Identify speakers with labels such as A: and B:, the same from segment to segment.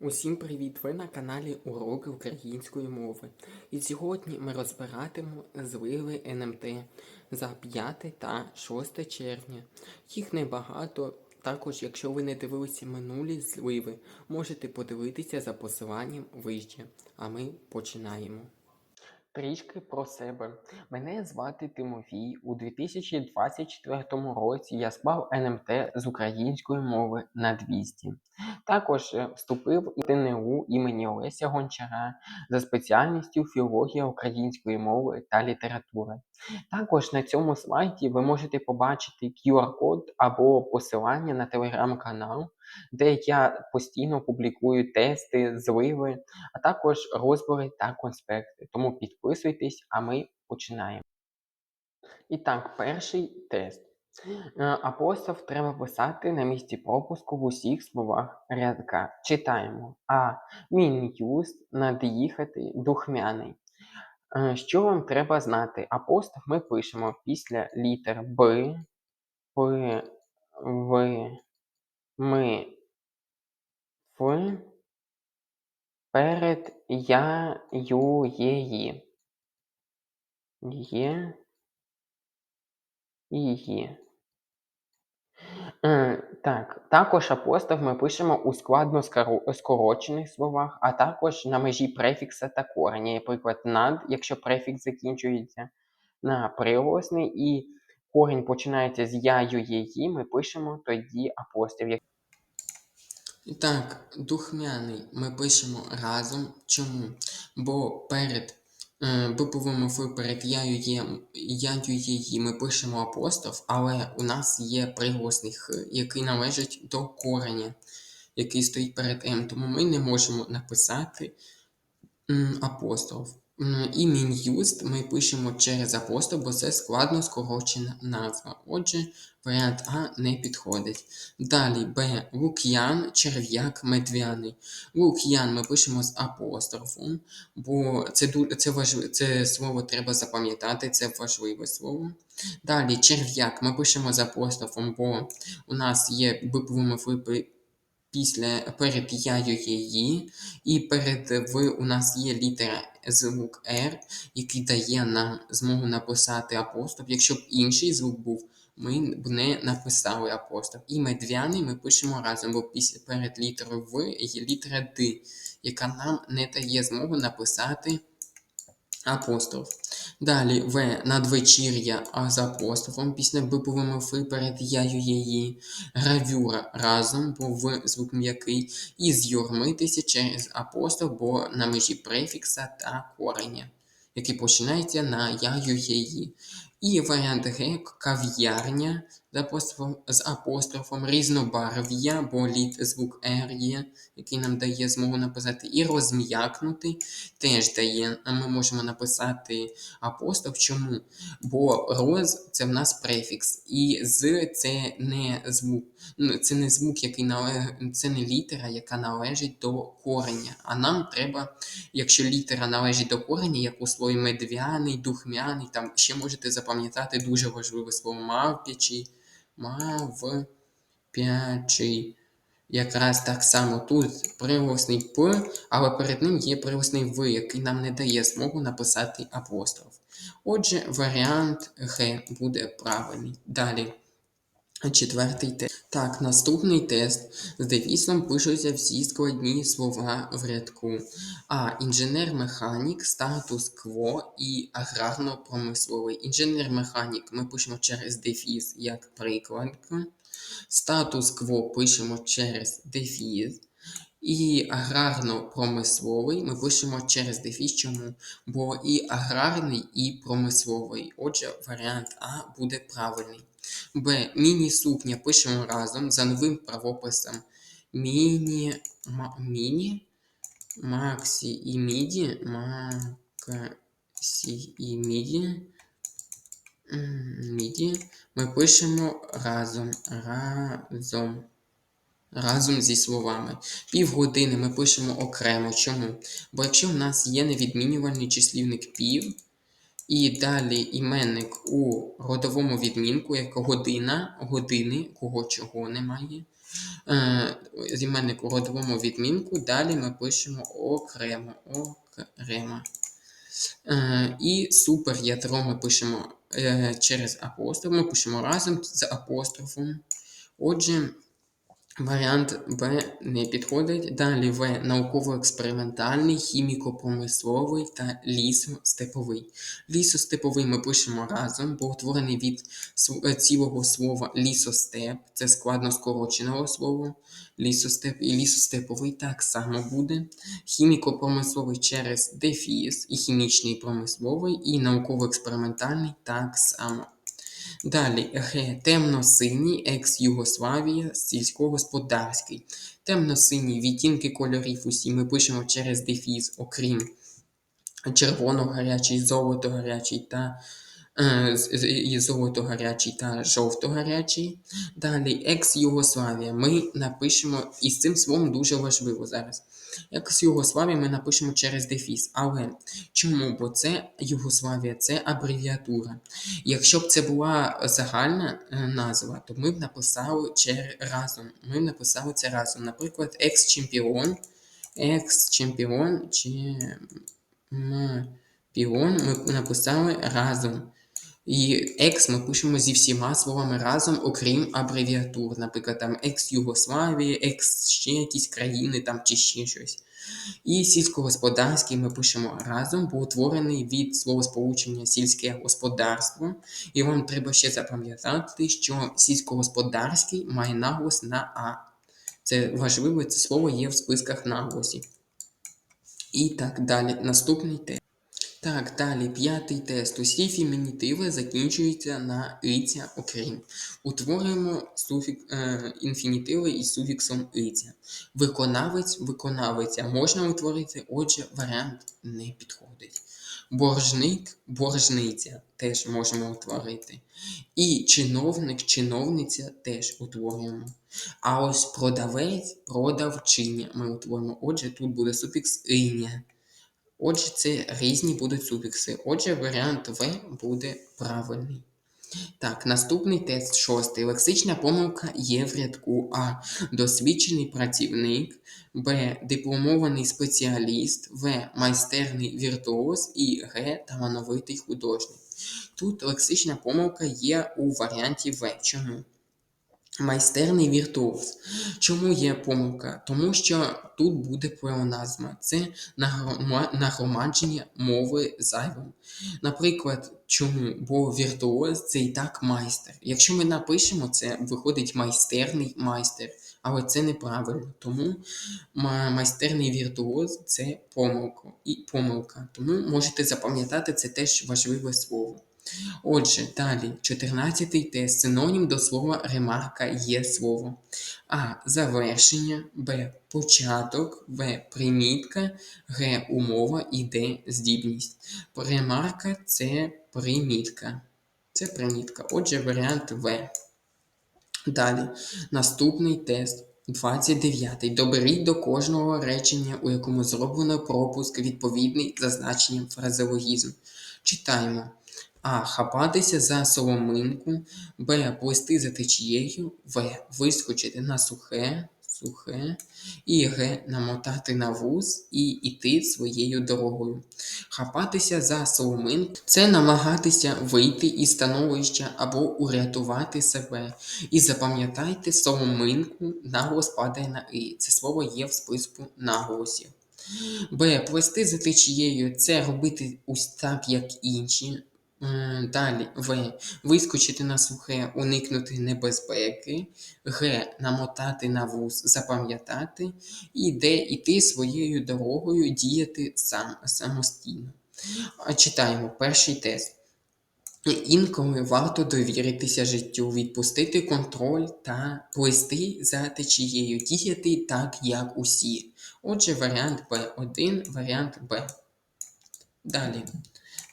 A: Усім привіт! Ви на каналі Уроки української мови. І сьогодні ми розбиратимемо зливи НМТ за 5 та 6 червня. Їх небагато. Також, якщо ви не дивилися минулі зливи, можете подивитися за посиланням вище. А ми починаємо. Трішки про себе. Мене звати Тимофій. У 2024 році я склав НМТ з української мови на 200. Також е, вступив у ТНУ імені Олеся Гончара за спеціальністю філологія української мови та літератури. Також на цьому слайді ви можете побачити QR-код або посилання на телеграм-канал, де я постійно публікую тести, зливи, а також розбори та конспекти. Тому підписуйтесь, а ми починаємо. І так, перший тест. Е, Апостроф треба писати на місці пропуску в усіх словах рядка. Читаємо. А. Мін'юст над'їхати духмяний. Е, Що вам треба знати? Апостроф ми пишемо після літер Б, П, В, М, Ф, перед Я, Ю, Є, Ї. Є, і Є. Е, Так, також апостроф ми пишемо у складно скорочених словах, а також на межі префікса та кореня. Наприклад, над, якщо префікс закінчується на приголосний і корінь починається з я, ю, є, ї, ми пишемо тоді апостроф. Так, духмяний ми пишемо разом. Чому? Бо перед е, буквами Ф перед є, яю є ми пишемо апостроф, але у нас є приголосний Х, який належить до кореня, який стоїть перед М. Тому ми не можемо написати апостроф. І мін'юст ми пишемо через апостроф, бо це складно скорочена назва. Отже, варіант А не підходить. Далі Б. Лук'ян, черв'як, медвяний. Лук'ян ми пишемо з апострофом, бо це, це, важливе, це слово треба запам'ятати, це важливе слово. Далі черв'як ми пишемо з апострофом, бо у нас є флипи після перед яю є «ї», і перед в у нас є літера звук R, який дає нам змогу написати апостроф. Якщо б інший звук був, ми б не написали апостроф. І медвяний ми пишемо разом, бо після перед літерою В є літера Д, яка нам не дає змогу написати апостроф. Далі В надвечір'я а з апострофом після биповими Ф перед яю її. Гравюра разом, бо В звук м'який. І з'юрмитися через апостроф, бо на межі префікса та кореня, який починається на яю її. І варіант Г кав'ярня з апострофом, різнобарв'я, бо літ звук Р є, який нам дає змогу написати, і розм'якнути теж дає. А ми можемо написати апостроф. Чому? Бо роз це в нас префікс, і з це не звук. Ну, це не звук, який нале... це не літера, яка належить до кореня. А нам треба, якщо літера належить до кореня, як у слові медвяний, духмяний, там ще можете запам'ятати дуже важливе слово мавпячий, мавпячий. Якраз так само тут приголосний П, але перед ним є приголосний В, який нам не дає змогу написати апостроф. Отже, варіант Г буде правильний. Далі. Четвертий тест. Так, наступний тест. З девісом пишуться всі складні слова в рядку. А. Інженер-механік, статус-кво і аграрно-промисловий. Інженер-механік ми пишемо через дефіс як прикладка. Статус-кво пишемо через дефіс. І аграрно-промисловий ми пишемо через дефіс. Чому? Бо і аграрний, і промисловий. Отже, варіант А буде правильний. Б. Міні-сукня пишемо разом за новим правописом. Міні. Міні. Максі і міді. Максі і міді. Міді. Ми пишемо разом. Разом. Разом зі словами. Півгодини ми пишемо окремо. Чому? Бо якщо в нас є невідмінювальний числівник пів, і далі іменник у родовому відмінку, як година, години, кого чого немає. Е, займенник у родовому відмінку. Далі ми пишемо окремо. окремо. Е, і суперядро ми пишемо е, через апостроф. Ми пишемо разом з апострофом. Отже, варіант Б не підходить. Далі В науково-експериментальний, хіміко-промисловий та лісостеповий. Лісостеповий ми пишемо разом, бо утворений від е, цілого слова лісостеп, це складно скороченого слова. Лісостеп і лісостеповий так само буде. Хіміко-промисловий через дефіс, і хімічний промисловий, і науково-експериментальний так само. Далі Г. Темно-синій, екс-Югославія, сільськогосподарський. Темно-синій відтінки кольорів усі ми пишемо через дефіз, окрім червоно-гарячий, золото-гарячий та і золото-гарячий та жовто-гарячий. Далі екс-Югославія. Ми напишемо, і з цим словом дуже важливо зараз. Екс-Югославія ми напишемо через дефіс. Але чому? Бо це Югославія, це абревіатура. Якщо б це була загальна е, назва, то ми б написали чер... разом. Ми б написали це разом. Наприклад, екс-чемпіон, екс-чемпіон чи піон ми написали разом. І екс ми пишемо зі всіма словами разом, окрім абревіатур. Наприклад, там екс-Югославія, екс ще якісь країни там чи ще щось. І сільськогосподарський ми пишемо разом, бо утворений від словосполучення сільське господарство. І вам треба ще запам'ятати, що сільськогосподарський має наголос на А. Це важливо, це слово є в списках наголосів. І так далі. Наступний тест. Так, далі, п'ятий тест. Усі фемінітиви закінчуються на «иця», окрім. Утворюємо суфік, е, інфінітиви із суфіксом «иця». Виконавець, виконавиця. Можна утворити, отже, варіант не підходить. Боржник, боржниця теж можемо утворити. І чиновник, чиновниця теж утворюємо. А ось продавець, продавчиня ми утворимо. Отже, тут буде суфікс «иня». Отже, це різні будуть суфікси. Отже, варіант В буде правильний. Так, наступний тест шостий. Лексична помилка є в рядку А. Досвідчений працівник, Б. Дипломований спеціаліст, В. Майстерний віртуоз і Г. Талановитий художник. Тут лексична помилка є у варіанті В. Чому? Майстерний віртуоз. Чому є помилка? Тому що тут буде плеоназма. Це нагромадження мови зайвим. Наприклад, чому? Бо віртуоз це і так майстер. Якщо ми напишемо це, виходить майстерний майстер. Але це неправильно. Тому майстерний віртуоз це помилка. І помилка. Тому можете запам'ятати це теж важливе слово. Отже, далі, 14-й тест. Синонім до слова ремарка є слово. А. Завершення, Б. Початок, В. Примітка, Г. Умова і Д. Здібність. Ремарка це примітка. Це примітка. Отже, варіант В. Далі. Наступний тест. 29. Доберіть до кожного речення, у якому зроблено пропуск відповідний за значенням. Читаємо. А. Хапатися за соломинку. Б. Плисти за течією. В. Вискочити на сухе. Сухе. І Г. Намотати на вуз і йти своєю дорогою. Хапатися за соломинку це намагатися вийти із становища або урятувати себе. І запам'ятайте соломинку, наголос падає на і. Це слово є в списку наголосів. Б. Плести за течією це робити ось так, як інші. Далі В. Вискочити на сухе, уникнути небезпеки. Г. Намотати на вуз, запам'ятати. І Д. Іти своєю дорогою, діяти сам, самостійно. Читаємо перший тест. Інколи варто довіритися життю, відпустити контроль та плисти за течією, діяти так, як усі. Отже, варіант Б1, варіант Б. Далі.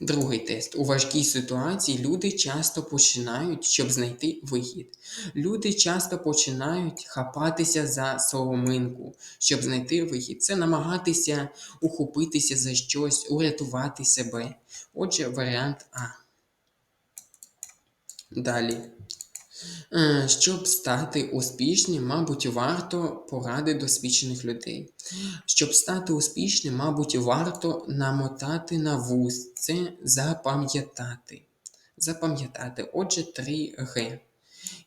A: Другий тест. У важкій ситуації люди часто починають, щоб знайти вихід. Люди часто починають хапатися за соломинку, щоб знайти вихід. Це намагатися ухопитися за щось, урятувати себе. Отже, варіант А. Далі. Е, Щоб стати успішним, мабуть, варто поради досвідчених людей. Щоб стати успішним, мабуть, варто намотати на вуз. Це запам'ятати. Запам'ятати. Отже, 3Г.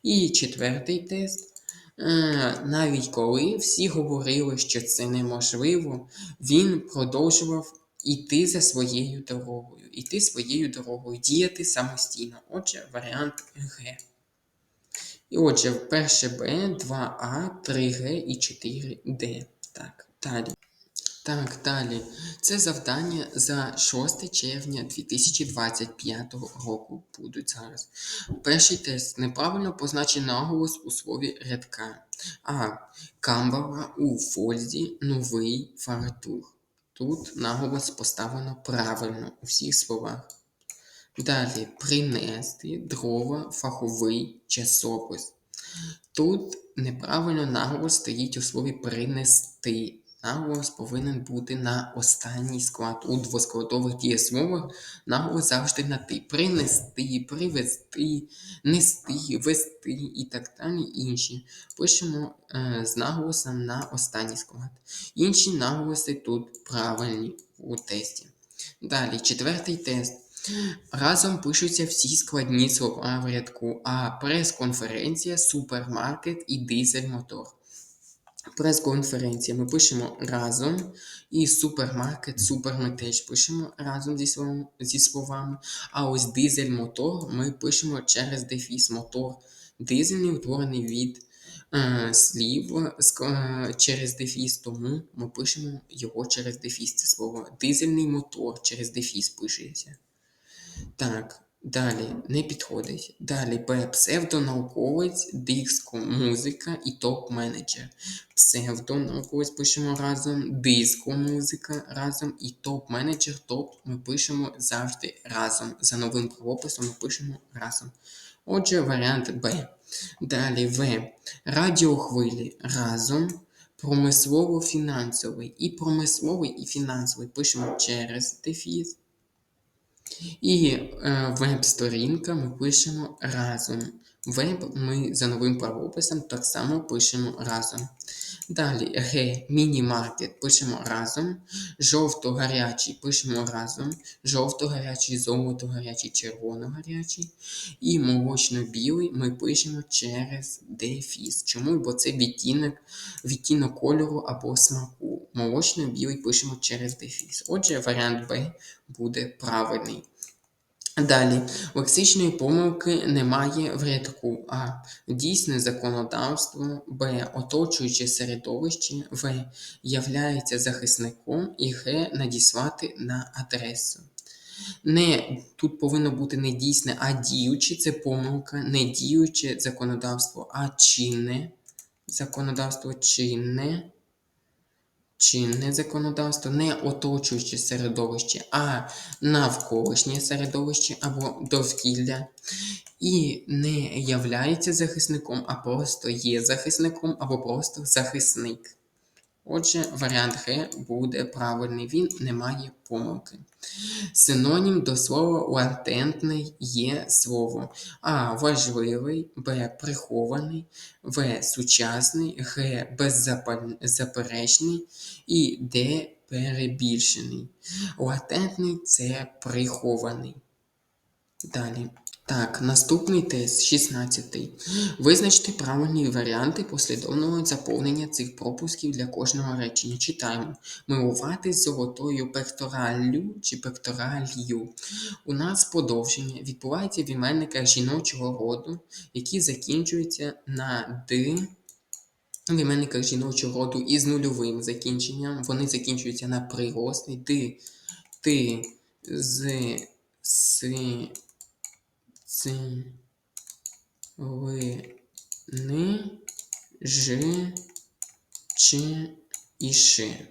A: І четвертий тест. Е, Навіть коли всі говорили, що це неможливо, він продовжував іти за своєю дорогою, іти своєю дорогою, діяти самостійно. Отже, варіант Г. І отже, перше Б, 2А, 3Г і 4Д. Так, далі. Так, далі. Це завдання за 6 червня 2025 року будуть зараз. Перший тест. Неправильно позначений наголос у слові рядка. А. Камбала у фользі новий фартух. Тут наголос поставлено правильно у всіх словах. Далі принести дрова фаховий часопис. Тут неправильно наголос стоїть у слові принести. Наголос повинен бути на останній склад. У двоскладових дієсловах наголос завжди на ти. Принести, привезти, нести, вести і так далі інші. Пишемо е, з наголосом на останній склад. Інші наголоси тут правильні у тесті. Далі, четвертий тест. Разом пишуться всі складні слова в рядку, а прес-конференція, супермаркет і дизель-мотор. Прес-конференція ми пишемо разом, і супермаркет, супер ми теж пишемо разом зі словами, зі словами. А ось дизель-мотор ми пишемо через дефіс мотор. Дизельний утворений від е, слів е, через дефіс, тому ми пишемо його через дефіс. Це слово. Дизельний мотор через дефіс пишеться. Так, далі не підходить. Далі Б. Псевдонауковець, диско, музика і топ-менеджер. Псевдонауковець пишемо разом, диско, музика разом і топ-менеджер. Топ ми пишемо завжди разом. За новим правописом ми пишемо разом. Отже, варіант Б. Далі В. Радіохвилі разом. Промислово-фінансовий. І промисловий, і фінансовий пишемо через дефіс. І е, веб-сторінка ми пишемо разом. Веб ми за новим правописом так само пишемо разом. Далі Г. Міні-маркет пишемо разом. Жовто-гарячий пишемо разом. Жовто-гарячий, золото-гарячий, червоно-гарячий. І молочно-білий ми пишемо через дефіс. Чому? Бо це відтінок, відтінок кольору або смаку. Молочно-білий пишемо через дефіс. Отже, варіант Б буде правильний. Далі, лексичної помилки немає в рядку А. Дійсне законодавство, Б. Оточуюче середовище, В. Являється захисником і Г. Надіслати на адресу. Не, тут повинно бути не дійсне, а діюче це помилка, не діюче законодавство, а чинне законодавство чинне. Чинне законодавство, не оточуюче середовище, а навколишнє середовище або довкілля, і не являється захисником, а просто є захисником або просто захисник. Отже, варіант Г буде правильний, він не має помилки. Синонім до слова латентний є слово А. Важливий, Б. Прихований, В. Сучасний, Г. Беззаперечний і Д. Перебільшений. Латентний це прихований. Далі. Так, наступний тест 16. Визначте правильні варіанти послідовного заповнення цих пропусків для кожного речення. Читаємо. Милуватись золотою пектораллю чи пекторалью. У нас подовження відбувається в іменниках жіночого роду, які закінчуються на Д. В іменниках жіночого роду із нульовим закінченням. Вони закінчуються на приголосний Д, Т, З, С, Ц, Л, Н, Ж, Ч і Ш.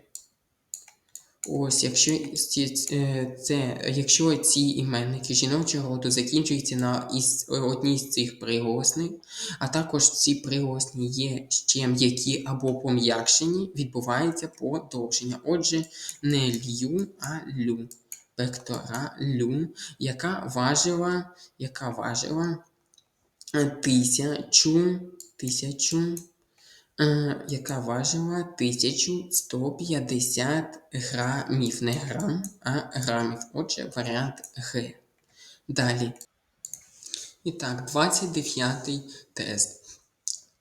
A: Ось, якщо ці, е, це, якщо ці іменники жіночого роду закінчуються на із, одній з цих приголосних, а також ці приголосні є ще м'які або пом'якшені, відбувається подовження. Отже, не лью, а лю. Пекторалю, яка важила, яка важила е, тисячу, тисячу, е, яка важила 1150 грамів. Не грам, а грамів. Отже, варіант Г. Далі. І так, 29-й тест.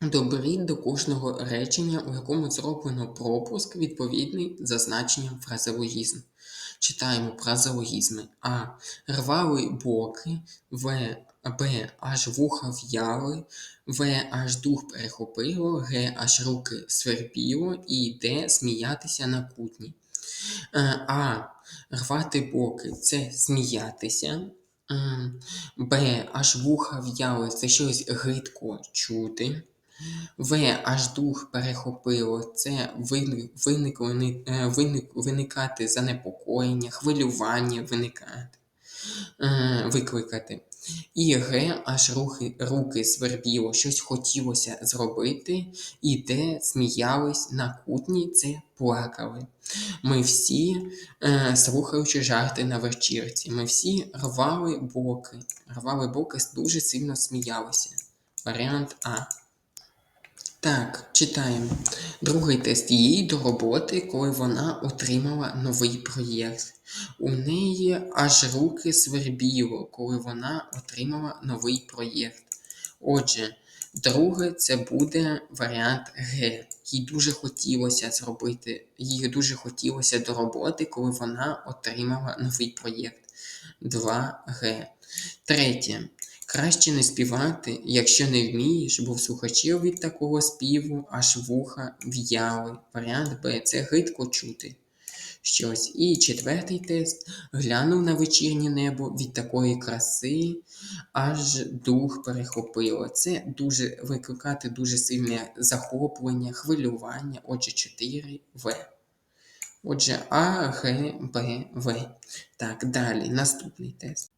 A: Доберіть до кожного речення, у якому зроблено пропуск, відповідний за значенням фразеологізм. Читаємо фразеологізми. А. Рвали боки, В. Б. Аж вуха в'яли, В. Аж дух перехопило, Г. Аж руки свербіло і Д. Сміятися на кутні. Е, А. Рвати боки це сміятися. Б. Аж вуха в'яли це щось гидко чути. В. Аж дух перехопило це вини- виникло, е, виник, виникати занепокоєння, хвилювання виникати, е, викликати. І Г. Аж рухи, руки свербіло, щось хотілося зробити, і Д. Сміялись на кутні, це плакали. Ми всі, е, слухаючи жарти на вечірці, ми всі рвали боки. Рвали боки, дуже сильно сміялися. Варіант А. Так, читаємо. Другий тест їй до роботи, коли вона отримала новий проєкт. У неї аж руки свербіло, коли вона отримала новий проєкт. Отже, друге це буде варіант Г. Їй дуже хотілося зробити, їй дуже хотілося до роботи, коли вона отримала новий проєкт. 2Г. Третє. Краще не співати, якщо не вмієш, бо в слухачів від такого співу аж вуха в'яли. Варіант Б. Це гидко чути щось. І четвертий тест. Глянув на вечірнє небо від такої краси, аж дух перехопило. Це дуже викликати дуже сильне захоплення, хвилювання. Отже, 4 В. Отже, А, Г, Б, В. Так, далі. Наступний тест.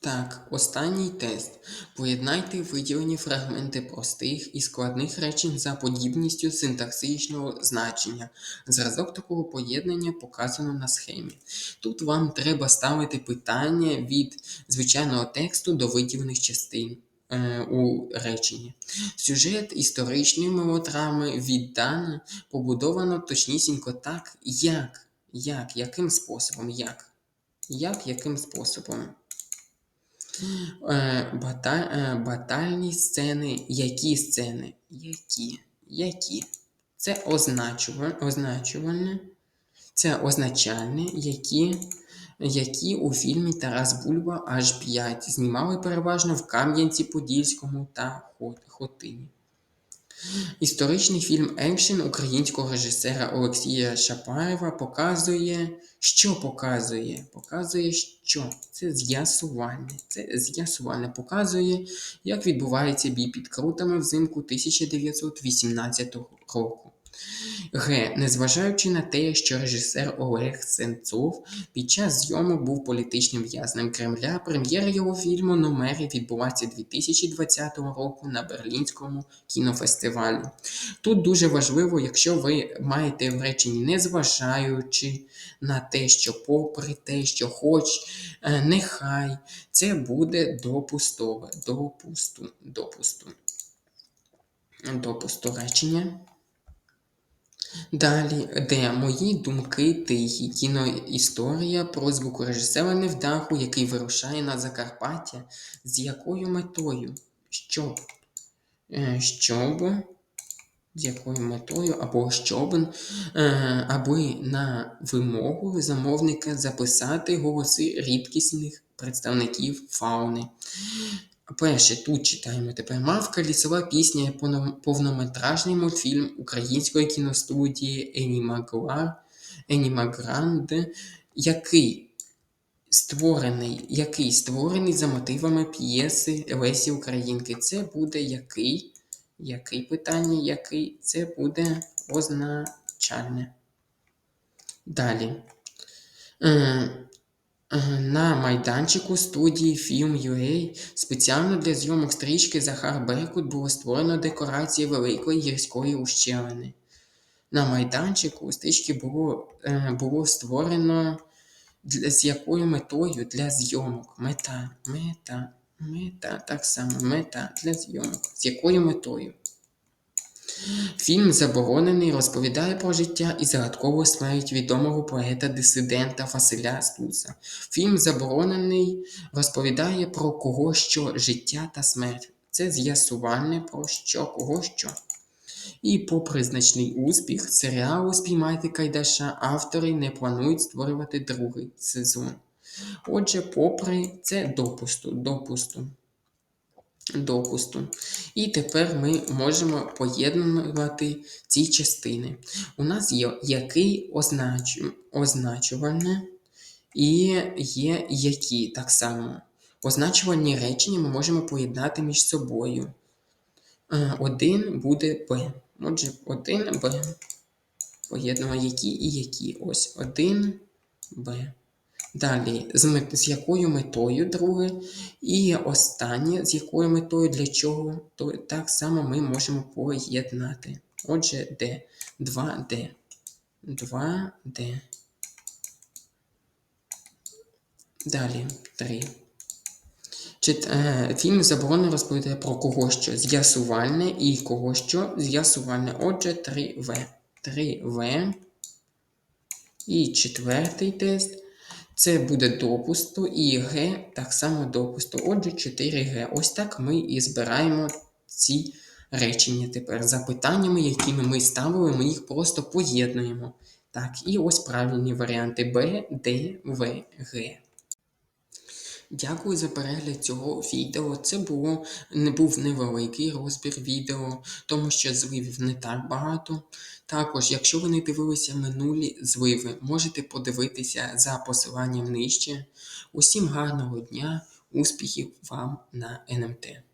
A: Так, останній тест. Поєднайте виділені фрагменти простих і складних речень за подібністю синтаксичного значення. Зразок такого поєднання показано на схемі. Тут вам треба ставити питання від звичайного тексту до виділених частин е, у реченні. Сюжет історичної мелодрами віддано, побудовано точнісінько так, як. Як? Яким способом? Як? Як, яким способом? Е, бата, е, батальні сцени. Які сцени? Які? Які? Це означувальне, це означальне, які, які у фільмі Тарас Бульба аж 5 знімали переважно в Кам'янці-Подільському та Хотині. Історичний фільм Екшен українського режисера Олексія Шапаєва показує, що показує? Показує, що це з'ясувальне. Це з'ясувальне показує, як відбувається бій під крутами взимку 1918 року. Г. Незважаючи на те, що режисер Олег Сенцов під час зйомок був політичним в'язнем Кремля, прем'єра його фільму Номери відбувається 2020 року на Берлінському кінофестивалі. Тут дуже важливо, якщо ви маєте в реченні незважаючи на те, що попри те, що хоч, е, нехай, це буде допустове. Допусту, допусту. Допусту речення. Далі, де мої думки тихі, кіноісторія про звукорежисера Невдаху, який вирушає на Закарпаття. З якою метою? Щоб? Е, Щоб. З якою метою або щоб, е, аби на вимогу замовника записати голоси рідкісних представників фауни. Перше, тут читаємо тепер Мавка, лісова пісня, повнометражний мультфільм української кіностудії Енімагла, Енімагранд, який створений, який створений за мотивами п'єси Лесі Українки. Це буде який? Який питання, який? Це буде означальне. Далі. На майданчику студії Film.ua спеціально для зйомок стрічки Захар Беркут було створено декорації Великої гірської ущелини. На майданчику стрічки було, е, було створено з якою метою для зйомок. Мета. Мета. Мета, так само, мета для зйомок. З якою метою? Фільм Заборонений розповідає про життя і загадкову смерть відомого поета-дисидента Василя Стуса. Фільм Заборонений розповідає про кого що життя та смерть. Це з'ясувальне про що, кого що. І попри значний успіх серіалу Спіймайте Кайдаша автори не планують створювати другий сезон. Отже, попри це допусту, допусту. Допусту. І тепер ми можемо поєднувати ці частини. У нас є який означу, означувальне і є які так само. Означувальні речення ми можемо поєднати між собою. Один буде Б. Отже, один Б. Поєднуємо які і які. Ось один Б. Далі, з, якою метою, друге. І останнє, з якою метою, для чого, то так само ми можемо поєднати. Отже, Д. 2D. 2D. Далі 3. Чит, е, фільм заборонено розповідає про кого що з'ясувальне і кого що з'ясувальне. Отже, 3В. 3В. І четвертий тест. Це буде допусту, і Г так само допусту. Отже, 4Г. Ось так ми і збираємо ці речення тепер. Запитаннями, якими ми ставили, ми їх просто поєднуємо. Так, і ось правильні варіанти Б, Д, В, Г. Дякую за перегляд цього відео. Це було не був невеликий розбір відео, тому що зливів не так багато. Також, якщо ви не дивилися минулі зливи, можете подивитися за посиланням нижче. Усім гарного дня, успіхів вам на НМТ!